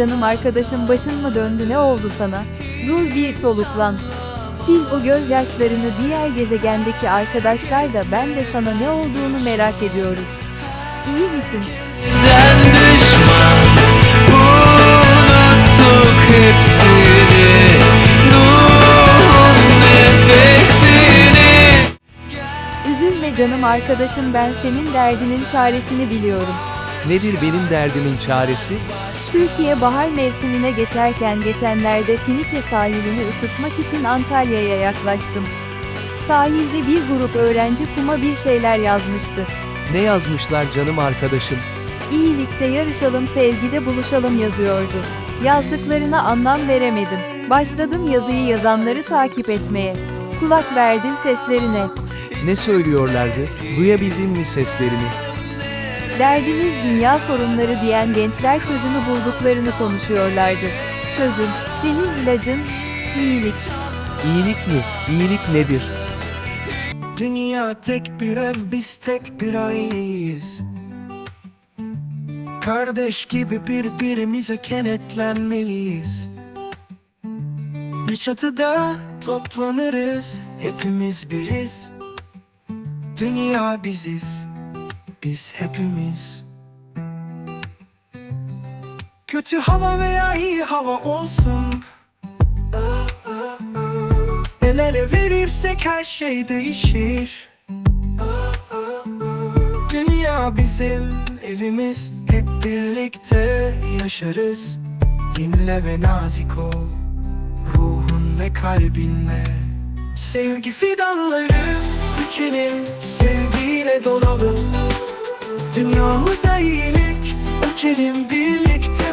canım arkadaşım başın mı döndü ne oldu sana? Dur bir soluklan. Sil o gözyaşlarını diğer gezegendeki arkadaşlar da ben de sana ne olduğunu merak ediyoruz. İyi misin? Üzülme canım arkadaşım ben senin derdinin çaresini biliyorum. Nedir benim derdimin çaresi? Türkiye bahar mevsimine geçerken geçenlerde Finike sahilini ısıtmak için Antalya'ya yaklaştım. Sahilde bir grup öğrenci kuma bir şeyler yazmıştı. Ne yazmışlar canım arkadaşım? İyilikte yarışalım, sevgide buluşalım yazıyordu. Yazdıklarına anlam veremedim. Başladım yazıyı yazanları takip etmeye. Kulak verdim seslerine. Ne söylüyorlardı? Duyabildin mi seslerini? Derdimiz dünya sorunları diyen gençler çözümü bulduklarını konuşuyorlardı. Çözüm, senin ilacın, iyilik. İyilik mi? İyilik nedir? Dünya tek bir ev biz tek bir aileyiz Kardeş gibi birbirimize kenetlenmeliyiz Bir çatıda toplanırız Hepimiz biriz Dünya biziz Biz hepimiz. Kötü hava veya iyi hava olsun. El ele verirsek her şey değişir. Dünya bizim evimiz. Hep birlikte yaşarız. Dinle ve nazik ol. Ruhun ve kalbinle. Sevgi fidanları dikelim Sevgiyle dolalım Dünyamıza iyilik Ökelim birlikte